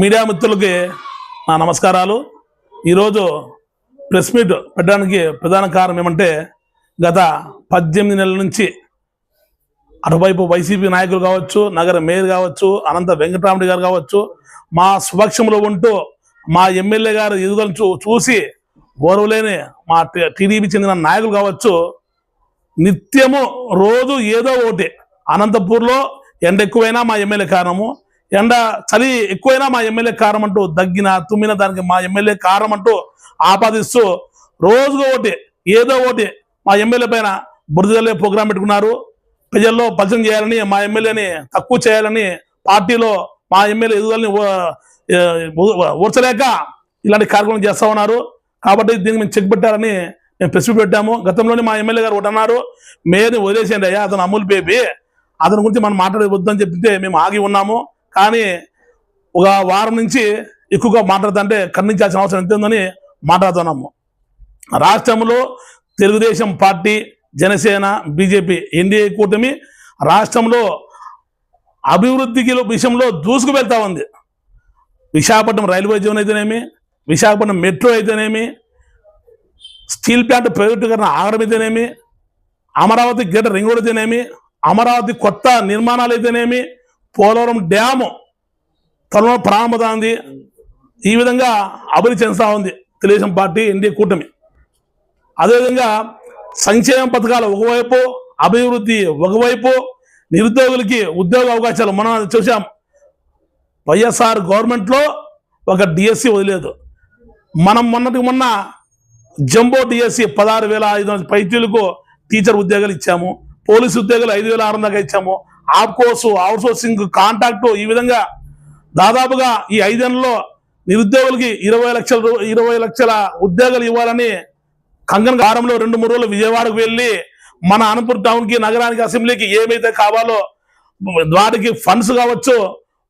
Media మిత్రులకి నా నమస్కారాలు. ఈరోజు ప్రెస్ మీట్ పెట్టడానికి ప్రధాన కారణం ఏమంటే గత పద్దెనిమిది నెలల నుంచి అటువైపు వైసీపీ నాయకులు కావచ్చు నగర మేయర్ కావచ్చు అనంత వెంకటరామరెడ్డి గారు కావచ్చు మా స్వపక్షంలో ఉంటూ మా ఎమ్మెల్యే గారు ఎదుగుదలను చూ చూసి ఓర్వలేని మా టీడీపీ చెందిన నాయకులు కావచ్చు నిత్యము రోజు ఏదో ఒకటి అనంతపూర్లో ఎండ ఎక్కువైనా మా ఎమ్మెల్యే కారణము. ఎండ చలి ఎక్కువైనా మా ఎమ్మెల్యే కారం అంటూ దగ్గిన తుమ్మిన దానికి మా ఎమ్మెల్యే కారం అంటూ ఆపాదిస్తూ రోజుకు ఒకటి ఏదో ఒకటి మా ఎమ్మెల్యే పైన బురదలే ప్రోగ్రాం పెట్టుకున్నారు. ప్రజల్లో పరిచయం చేయాలని మా ఎమ్మెల్యేని తక్కువ చేయాలని పార్టీలో మా ఎమ్మెల్యే ఎదుగుదలని ఊర్చలేక ఇలాంటి కార్యక్రమం చేస్తా ఉన్నారు. కాబట్టి దీన్ని మేము చెక్ పెట్టారని మేము ప్రెస్ పెట్టాము. గతంలోనే మా ఎమ్మెల్యే గారు ఒకటి అన్నారు మేయర్ని వదిలేసేయండి అయ్యా అతను అమూల్ బేబీ అతని గురించి మనం మాట్లాడవద్దని చెప్తే మేము ఆగి ఉన్నాము. కానీ ఒక వారం నుంచి ఎక్కువగా మాట్లాడుతుంటే ఖండించాల్సిన అవసరం ఎంత ఉందని మాట్లాడుతున్నాము. రాష్ట్రంలో Telugu Desam party Janasena BJP NDA కూటమి రాష్ట్రంలో అభివృద్ధికి విషయంలో దూసుకు వెళ్తా ఉంది. విశాఖపట్నం రైల్వే జోన్ అయితేనేమి విశాఖపట్నం మెట్రో అయితేనేమి స్టీల్ ప్లాంట్ ప్రైవేటీకరణ ఆగడం అయితేనేమి అమరావతి గేట రింగ్ రోడ్ అయితేనేమి అమరావతి కొత్త నిర్మాణాలు అయితేనేమి పోలవరం డ్యాము త్వరలో ప్రారంభమవుతుంది ఈ విధంగా అభివృద్ధి చెందుతా ఉంది తెలుగుదేశం పార్టీ ఎన్డీఏ కూటమి. అదేవిధంగా సంక్షేమ పథకాలు ఒకవైపు అభివృద్ధి ఒకవైపు నిరుద్యోగులకి ఉద్యోగ అవకాశాలు మనం చూసాం వైఎస్ఆర్ గవర్నమెంట్లో ఒక డిఎస్సి వదిలేదు. మనం మొన్నటికి మొన్న జంబో డిఎస్సి పదహారు వేల ఐదు వందల పైచీలకు టీచర్ ఉద్యోగాలు ఇచ్చాము. పోలీసు ఉద్యోగాలు ఐదు వేల ఆరు వందలుగా ఇచ్చాము. ఆప్కోర్సు అవుట్సోర్సింగ్ కాంట్రాక్టు ఈ విధంగా దాదాపుగా ఈ ఐదేళ్ళలో నిరుద్యోగులకి ఇరవై లక్షల రూ- ఇరవై లక్షల ఉద్యోగాలు ఇవ్వాలని కంగన్ గారంలో రెండు మూడు రోజులు విజయవాడకు వెళ్ళి మన అనంతపురం టౌన్కి నగరానికి అసెంబ్లీకి ఏమైతే కావాలో వాటికి ఫండ్స్ కావచ్చు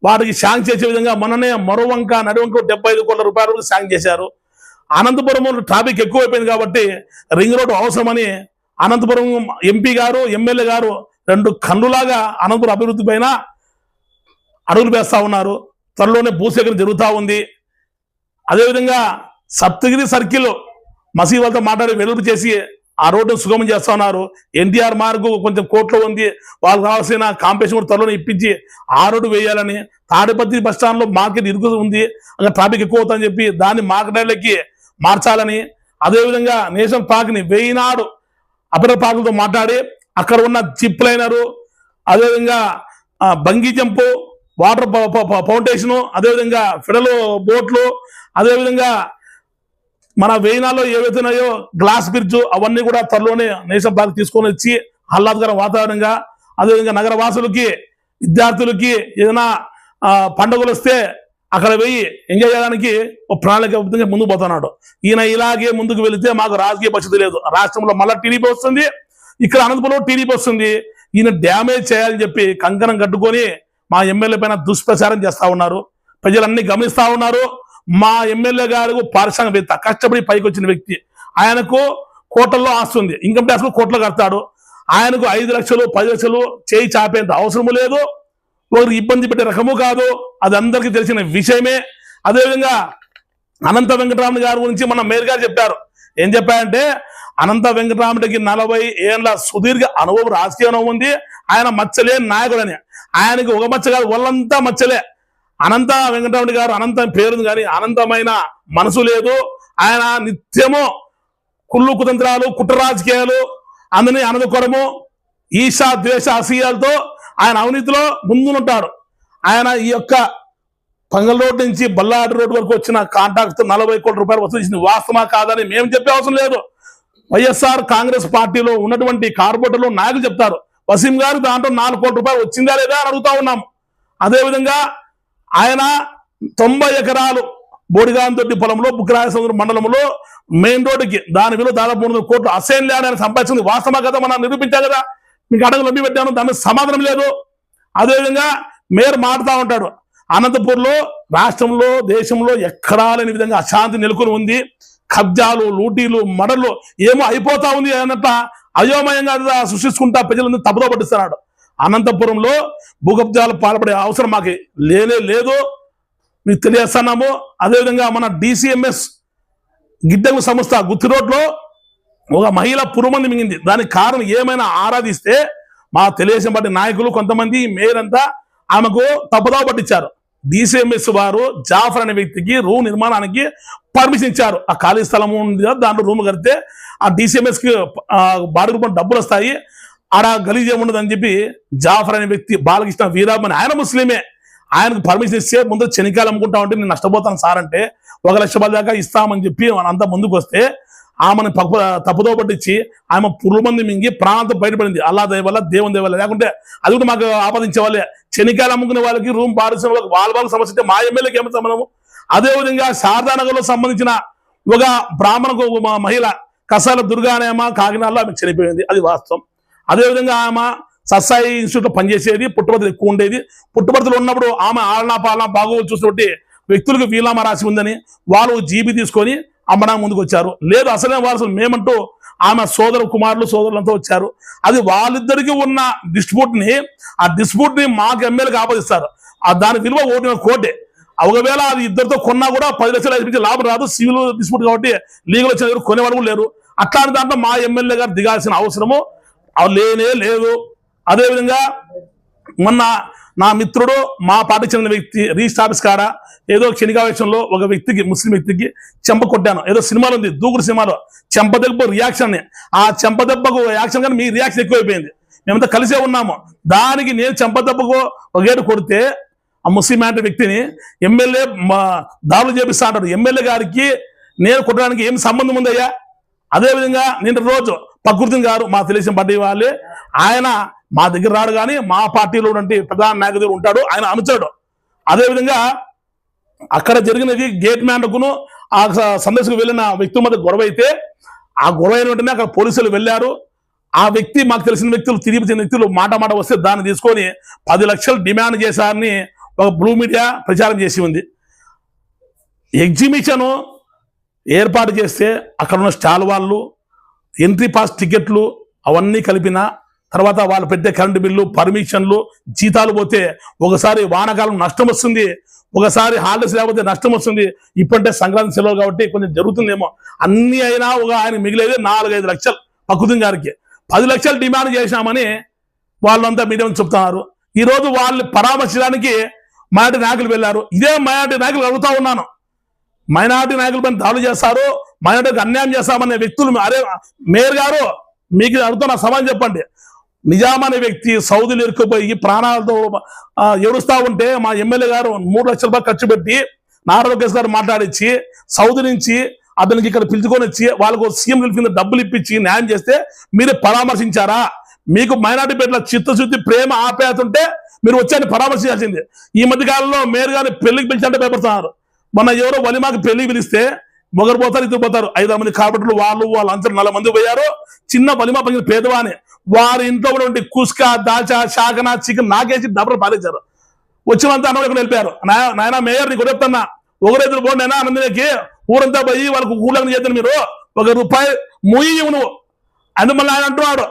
వాటికి శాంక్ చేసే విధంగా మొన్ననే మరోవంక నడువంక డెబ్బై ఐదు కోట్ల రూపాయలు శాంక్ చేశారు. అనంతపురం ట్రాఫిక్ ఎక్కువైపోయింది కాబట్టి రింగ్ రోడ్డు అవసరమని అనంతపురం ఎంపీ గారు ఎమ్మెల్యే గారు రెండు కన్నులాగా అనంతపురం అభివృద్ధి పైన అడుగులు వేస్తా ఉన్నారు. త్వరలోనే భూసేకరణ జరుగుతూ ఉంది. అదేవిధంగా సప్తగిరి సర్కిల్ మసీ వాళ్ళతో మాట్లాడి వెలుపు చేసి ఆ రోడ్డు సుగమం చేస్తా ఉన్నారు. ఎన్టీఆర్ మార్గు కొంచెం కోట్లో ఉంది. వాళ్ళకి కావాల్సిన కాంపిటీషన్ కూడా త్వరలోనే ఇప్పించి ఆ రోడ్డు వేయాలని తాడిపత్రి బస్ స్టాండ్లో మార్కెట్ ఇరుకు ఉంది. అక్కడ ట్రాఫిక్ ఎక్కువ అవుతుందని చెప్పి దాన్ని మార్కెట్లకి మార్చాలని అదేవిధంగా నేషనల్ పార్క్ని వేయినాడు వెయ్యినాడు అపర పార్కులతో మాట్లాడి అక్కడ ఉన్న జిప్ లైనరు అదేవిధంగా బంగీ జంపు వాటర్ ఫౌండేషను అదేవిధంగా ఫిడల్ బోట్లు అదేవిధంగా మన వేయినాల్లో ఏవైతే ఉన్నాయో గ్లాస్ బ్రిడ్జ్ అవన్నీ కూడా త్వరలోనే నేషనల్ పార్క్ తీసుకొని వచ్చి ఆహ్లాదకర వాతావరణంగా అదేవిధంగా నగర వాసులకి విద్యార్థులకి ఏదైనా పండుగలు వస్తే అక్కడ వెయ్యి ఎంజాయ్ చేయడానికి ఒక ప్రణాళికబద్ధంగా ముందుకు పోతున్నాడు. ఈయన ఇలాగే ముందుకు వెళితే మాకు రాజకీయ పరిస్థితి లేదు. రాష్ట్రంలో మళ్ళీ టీడీపీ వస్తుంది ఇక్కడ అనంతపురంలో టీడీపీ వస్తుంది. ఈయన డ్యామేజ్ చేయాలని చెప్పి కంకణం కట్టుకొని మా ఎమ్మెల్యే పైన దుష్ప్రచారం చేస్తా ఉన్నారు. ప్రజలన్నీ గమనిస్తూ ఉన్నారు. మా ఎమ్మెల్యే గారు పారిశ్రామికవేత్త కష్టపడి పైకి వచ్చిన వ్యక్తి. ఆయనకు కోట్లలో ఆస్తుంది ఇన్కమ్ ట్యాక్స్ కోట్లు కడతాడు. ఆయనకు ఐదు లక్షలు పది లక్షలు చేయి చాపేంత అవసరము లేదు. ఒకరికి ఇబ్బంది పెట్టే రకము కాదు. అది అందరికీ తెలిసిన విషయమే. అదేవిధంగా అనంత వెంకటరామన్ గారి గురించి మన మేయర్ గారు చెప్పారు. ఏం చెప్పారంటే అనంత వెంకటరామరెడ్డికి నలభై ఏళ్ళ సుదీర్ఘ అనుభవం రాజకీయ అనుభవం ఉంది. ఆయన మచ్చలేని నాయకుడని. ఆయనకి ఒక మచ్చ కాదు వాళ్ళంతా మచ్చలే. అనంత వెంకటరామరెడ్డి గారు అనంతం పేరుంది కానీ అనంతమైన మనసు లేదు. ఆయన నిత్యము కుళ్ళు కుతంత్రాలు కుట్ర రాజకీయాలు అందరినీ అనదుకోవడము ఈశా ద్వేష అసూయాలతో ఆయన అవినీతిలో ముందునుంటాడు ఆయన ఈ యొక్క పంగల్ రోడ్ నుంచి బల్లాడి రోడ్ వరకు వచ్చిన కాంట్రాక్ట్ నలభై కోట్ల రూపాయలు వసూలు చేసింది వాస్తవమా కాదని మేము చెప్పే అవసరం లేదు. వైఎస్ఆర్ కాంగ్రెస్ పార్టీలో ఉన్నటువంటి కార్పొరేటర్లు నాయకులు చెప్తారు వసీం గారు దాంట్లో నాలుగు కోట్ల రూపాయలు వచ్చిందా లేదా? అని అడుగుతా ఉన్నాం. అదేవిధంగా ఆయన తొంభై ఎకరాలు బోడిగాంతొట్టి పొలంలో బుక్రాయసముద్ర మండలంలో మెయిన్ రోడ్డుకి దాని విలువ దాదాపు మూడు వందల కోట్లు అసైన్ ల్యాండ్ ఆయన సంపాదించింది. వాస్తవ కదా మనం నిరూపించా కదా? మీకు అడగలు లొంగి పెట్టాను దాని మీద సమాధానం లేదు. అదేవిధంగా మేయర్ మాడుతూ ఉంటాడు అనంతపూర్లో రాష్ట్రంలో దేశంలో ఎక్కడా లేని విధంగా అశాంతి నెలకొని ఉంది. కబ్జాలు లూటీలు మడలు ఏమో అయిపోతా ఉంది అన్నట్ట అయోమయంగా సృష్టించుకుంటా ప్రజలందరూ తప్పుదో పట్టిస్తున్నాడు. అనంతపురంలో భూకబ్జాలు పాల్పడే అవసరం మాకు లేనే లేదు. మీకు తెలియజేస్తున్నాము. అదేవిధంగా మన డిసిఎంఎస్ గిడ్డంగు సంస్థ గుత్తి రోడ్లో ఒక మహిళ పురుమంది మింగింది. దానికి కారణం ఏమైనా ఆరాధిస్తే మా తెలుగుదేశం పార్టీ నాయకులు కొంతమంది మేయర్ అంతా ఆమెకు తప్పుదావ పట్టించారు. డిసిఎంఎస్ వారు జాఫర్ అనే వ్యక్తికి రూ నిర్మాణానికి పర్మిషన్ ఇచ్చారు. ఆ ఖాళీ స్థలం ఉంది కదా దాంట్లో రూమ్ కడితే ఆ డిసిఎంఎస్కి బాడుగు రూపంలో డబ్బులు వస్తాయి. ఆడ గలీజ్ ఏముండదని చెప్పి జాఫర్ అనే వ్యక్తి బాలకృష్ణ వీరామన్ ఆయన ముస్లిమే. ఆయనకు పర్మిషన్ ఇస్తే ముందు చెనికాయలు అమ్ముకుంటా ఉంటే నేను నష్టపోతాను సార్ అంటే ఒక లక్ష రూపాయల దాకా ఇస్తామని చెప్పి మన అంతా ముందుకు వస్తే ఆమెను పప్పు తప్పుదో పట్టించి ఆమె పురుగుమంది మింగి ప్రాణంతో బయటపడింది. అల్లా దయ వల్ల దేవుని దయ వల్ల. లేకుంటే అది కూడా మాకు ఆపాదించే వాళ్ళే. చెనికాయలు అమ్ముకునే వాళ్ళకి రూమ్ పారిశ్రమ వాళ్ళకి వాళ్ళ వాళ్ళకి సమస్య మా ఎమ్మెల్యేకి ఏమి సంబంధము? అదేవిధంగా శారదానగర్లో సంబంధించిన ఒక బ్రాహ్మణకు మా మహిళ కసాల దుర్గా అనే కాకినాడలో ఆమె చనిపోయింది. అది వాస్తవం. అదేవిధంగా ఆమె సత్సాయి ఇన్స్టిట్యూట్లో పనిచేసేది పుట్టుబడులు ఎక్కువ ఉండేది. పుట్టుబడులు ఉన్నప్పుడు ఆమె ఆలనా పాలన బాగోగులు చూసినట్టు వ్యక్తులకు వీలామా రాసి ఉందని వాళ్ళు జీబీ తీసుకొని అమ్మడానికి ముందుకు వచ్చారు. లేదు అసలే వారసులు మేమంటూ ఆమె సోదర కుమారులు సోదరులంతా వచ్చారు. అది వాళ్ళిద్దరికీ ఉన్న డిస్ప్యూట్ని ఆ డిస్ప్యూట్ని మాకు ఎమ్మెల్యేకి ఆపాదిస్తారు. ఆ దాని విలువ ఓటిన కోటే. ఒకవేళ అది ఇద్దరితో కొన్నా కూడా పది లక్షలు ఐదు లాభం రాదు. సివిల్ డిస్ప్యూట్ కాబట్టి లీగల్ వచ్చిన దగ్గర కొనేవాడు కూడా లేరు. అట్లాంటి దాంట్లో మా ఎమ్మెల్యే గారు దిగాల్సిన అవసరము. అవి లేనే లేదు. అదేవిధంగా మొన్న నా మిత్రుడు మా పార్టీ చెందిన వ్యక్తి రిజిస్టర్ ఆఫీస్ కాడ ఏదో క్షణికావేశంలో ఒక వ్యక్తికి ముస్లిం వ్యక్తికి చెంప కొట్టాను. ఏదో సినిమాలో ఉంది దూకుడు సినిమాలో. చెంప దెబ్బ రియాక్షన్ ఆ చెంప దెబ్బకు రియాక్షన్ కానీ మీ రియాక్షన్ ఎక్కువైపోయింది. మేమంతా కలిసే ఉన్నాము. దానికి నేను చెంప దెబ్బకు ఒక గేటు కొడితే ఆ ముస్లిం అంటే వ్యక్తిని ఎమ్మెల్యే దాడులు చేపిస్తా అంటారు. ఎమ్మెల్యే గారికి నేను కుట్టడానికి ఏం సంబంధం ఉందయ్యా అదేవిధంగా నిన్న రోజు ప్రకృతి గారు మా తెలుగుదేశం పార్టీ వాళ్ళే ఆయన మా దగ్గర రాడు కానీ మా పార్టీలో ఉన్నటువంటి ప్రధాన నాయకుడు ఉంటాడు ఆయన అనుచాడు అదేవిధంగా అక్కడ జరిగినది గేట్ మ్యాన్కును ఆ సందర్శకు వెళ్ళిన వ్యక్తుల మధ్య గొడవ అయితే ఆ గొడవ అయిన వెంటనే అక్కడ పోలీసులు వెళ్ళారు. ఆ వ్యక్తి మాకు తెలిసిన వ్యక్తులు తిరిగి వచ్చిన వ్యక్తులు మాట మాట వస్తే దాన్ని తీసుకొని పది లక్షలు డిమాండ్ చేశారని ఒక బ్లూ మీడియా ప్రచారం చేసి ఉంది. ఎగ్జిబిషన్ ఏర్పాటు చేస్తే అక్కడ ఉన్న స్టాల్ వాళ్ళు ఎంట్రీ పాస్ టికెట్లు అవన్నీ కలిపిన తర్వాత వాళ్ళు పెట్టే కరెంటు బిల్లు పర్మిషన్లు జీతాలు పోతే ఒకసారి వానాకాలం నష్టం వస్తుంది ఒకసారి హాలిడేస్ లేకపోతే నష్టం వస్తుంది. ఇప్పుడంటే సంక్రాంతి సెలవు కాబట్టి కొంచెం జరుగుతుందేమో. అన్నీ అయినా ఒక ఆయన మిగిలేదే నాలుగైదు లక్షలు పక్కుతుంది గారికి. పది లక్షలు డిమాండ్ చేశామని వాళ్ళంతా మీడియా చెప్తున్నారు. ఈరోజు వాళ్ళని పరామర్శించడానికి మైనార్టీ నాయకులు వెళ్ళారు. ఇదే మైనార్టీ నాయకులు అడుగుతా ఉన్నాను. మైనార్టీ నాయకులపై దాడులు చేస్తారు మైనార్టీకి అన్యాయం చేస్తామనే వ్యక్తులు అరే మేయర్ గారు మీకు అడుగుతున్న సమాధానం చెప్పండి. నిజాం అనే వ్యక్తి సౌదీలు ఇరుక్కుపోయి ప్రాణాలతో ఆ, ఏడుస్తా ఉంటే మా ఎమ్మెల్యే గారు మూడు లక్షల రూపాయలు ఖర్చు పెట్టి నారా గారు మాట్లాడించి సౌదీ నుంచి అతనికి ఇక్కడ పిలుచుకొని వచ్చి వాళ్ళకు సీఎం కింద డబ్బులు ఇప్పించి న్యాయం చేస్తే మీరు పరామర్శించారా? మీకు మైనార్టీ పేట్ల చిత్తశుద్ధి ప్రేమ ఆప్యాయత ఉంటే మీరు వచ్చాన్ని పరామర్శించాల్సింది. ఈ మధ్య కాలంలో మేయర్ గారిని పెళ్ళికి పిలిచంటే భయపడుతున్నారు మొన్న ఎవరో వలిమాకి పెళ్ళికి పిలిస్తే మొగరు పోతారు ఇద్దరు పోతారు. ఐదారు మంది కార్పొరేటర్లు వాళ్ళు వాళ్ళు అంతా నలభై మంది పోయారు. చిన్న వలిమా పని పేదవాని. వారి ఇంట్లో ఉన్నటువంటి కుస్కా దాచా శాకన చికెన్ నాకేసి డబ్బులు పాలించారు వచ్చినంత అన్న ఇక్కడ వెళ్ళిపోయారు. నాయన మేయర్ నీకు చెప్తున్నా ఒకరైతులు పోండి అయినా అన్నకి ఊరంతా పోయి వాళ్ళకు ఊళ్ళని చేద్దాను మీరు. ఒక రూపాయి ముయ్యి నువ్వు. అందువల్ల ఆయన అంటున్నాడు.